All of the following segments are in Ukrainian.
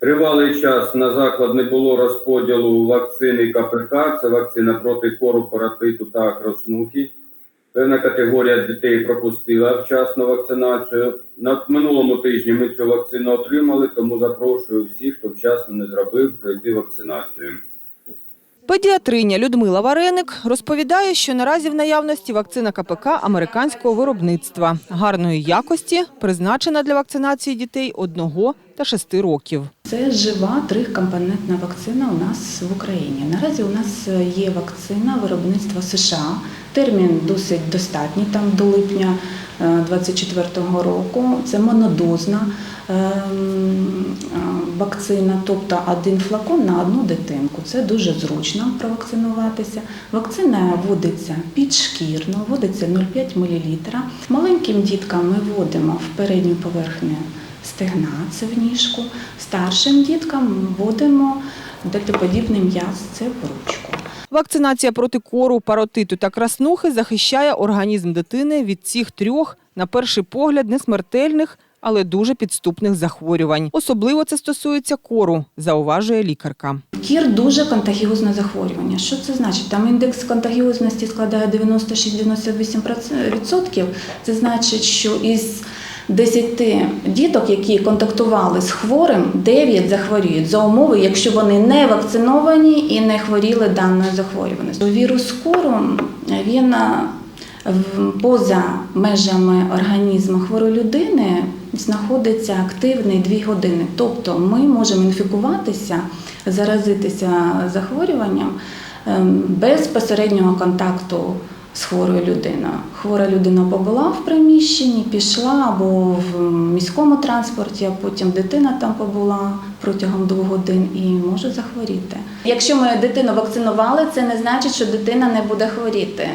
Тривалий час на заклад не було розподілу вакцини КПК, це вакцина проти кору, паратиту та краснухи. Певна категорія дітей пропустила вчасно вакцинацію. На минулому тижні ми цю вакцину отримали, тому запрошую всіх, хто вчасно не зробив, пройти вакцинацію. Педіатриня Людмила Вареник розповідає, що наразі в наявності вакцина КПК американського виробництва гарної якості, призначена для вакцинації дітей одного та шести років. Це жива трикомпонентна вакцина у нас в Україні. Наразі у нас є вакцина виробництва США. Термін досить достатній, там до липня 2024 року. Це монодозна ем, е, вакцина, тобто один флакон на одну дитинку. Це дуже зручно провакцинуватися. Вакцина вводиться підшкірно, вводиться 0,5 мл. Маленьким діткам ми вводимо в передню поверхню стегна, це в ніжку. Старшим діткам вводимо дельтоподібний м'яз, це в ручку. Вакцинація проти кору, паротиту та краснухи захищає організм дитини від цих трьох, на перший погляд, несмертельних, але дуже підступних захворювань. Особливо це стосується кору, зауважує лікарка. Кір дуже контагіозне захворювання. Що це значить? Там індекс контагіозності складає 96-98%. Це значить, що із 10 діток, які контактували з хворим, 9 захворіють за умови, якщо вони не вакциновані і не хворіли даною захворюваністю. Вірус кору він в- поза межами організму хворої людини знаходиться активний 2 години. Тобто ми можемо інфікуватися, заразитися захворюванням ем, без безпосереднього контакту з хворою людиною. Хвора людина побула в приміщенні, пішла або в міському транспорті, а потім дитина там побула протягом двох годин і може захворіти. Якщо ми дитину вакцинували, це не значить, що дитина не буде хворіти.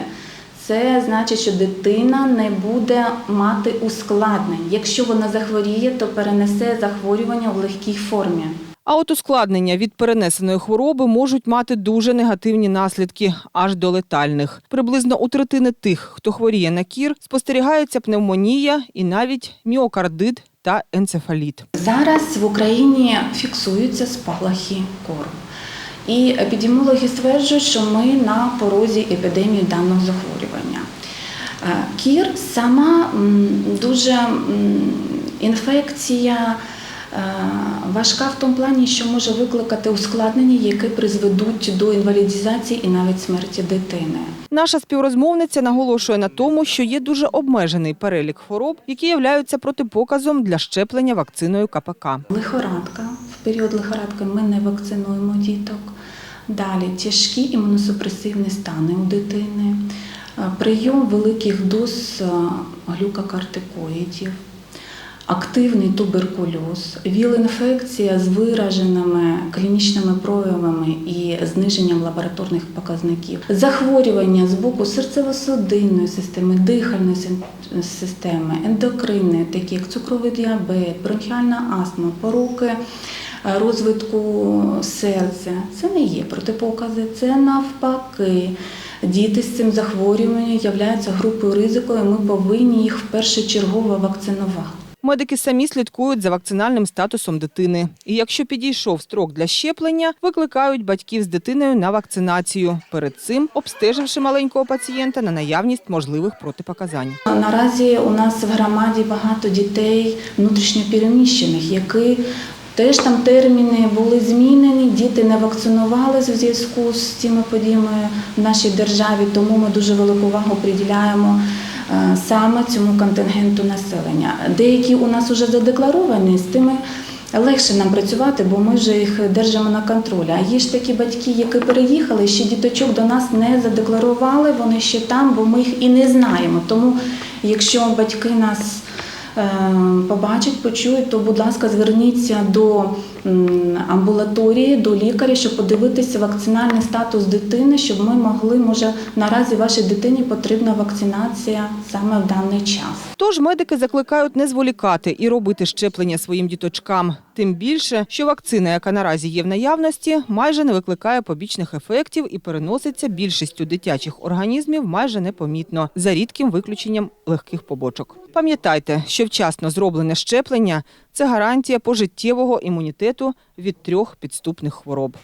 Це значить, що дитина не буде мати ускладнень. Якщо вона захворіє, то перенесе захворювання в легкій формі. А от ускладнення від перенесеної хвороби можуть мати дуже негативні наслідки, аж до летальних. Приблизно у третини тих, хто хворіє на кір, спостерігається пневмонія і навіть міокардит та енцефаліт. Зараз в Україні фіксуються спалахи кору. І епідеміологи стверджують, що ми на порозі епідемії даного захворювання. Е, Кір сама дуже інфекція важка в тому плані, що може викликати ускладнення, які призведуть до інвалідізації і навіть смерті дитини. Наша співрозмовниця наголошує на тому, що є дуже обмежений перелік хвороб, які являються протипоказом для щеплення вакциною КПК. Лихорадка. В період лихорадки ми не вакцинуємо діток. Далі тяжкі імуносупресивні стани у дитини, е, прийом великих доз е, глюкокортикоїдів, активний туберкульоз, віл-інфекція з вираженими клінічними проявами і зниженням лабораторних показників, захворювання з боку серцево-судинної системи, дихальної системи, ендокрини, такі як цукровий діабет, бронхіальна астма, пороки е, розвитку серця. Це не є протипокази, це навпаки. Діти з цим захворюванням являються групою ризику, і ми повинні їх першочергово вакцинувати. Медики самі слідкують за вакцинальним статусом дитини. І якщо підійшов строк для щеплення, викликають батьків з дитиною на вакцинацію. Перед цим обстеживши маленького пацієнта на наявність можливих протипоказань. Наразі у нас в громаді багато дітей внутрішньопереміщених, які теж там терміни були змінені, діти не вакцинувалися в зв'язку з цими подіями в нашій державі, тому ми дуже велику увагу приділяємо саме цьому контингенту населення. Деякі у нас вже задекларовані, з тими легше нам працювати, бо ми вже їх держимо на контролі. А є ж такі батьки, які переїхали, ще діточок до нас не задекларували, вони ще там, бо ми їх і не знаємо. Тому, якщо батьки нас е, побачать, почують, то, будь ласка, зверніться до амбулаторії, до лікаря, щоб подивитися вакцинальний статус дитини, щоб ми могли, може, наразі вашій дитині потрібна вакцинація саме в даний час. Тож медики закликають не зволікати і робити щеплення своїм діточкам. Тим більше, що вакцина, яка наразі є в наявності, майже не викликає побічних ефектів і переноситься більшістю дитячих організмів майже непомітно, за рідким виключенням легких побочок. Пам'ятайте, що вчасно зроблене щеплення це гарантія пожиттєвого імунітету від трьох підступних хвороб.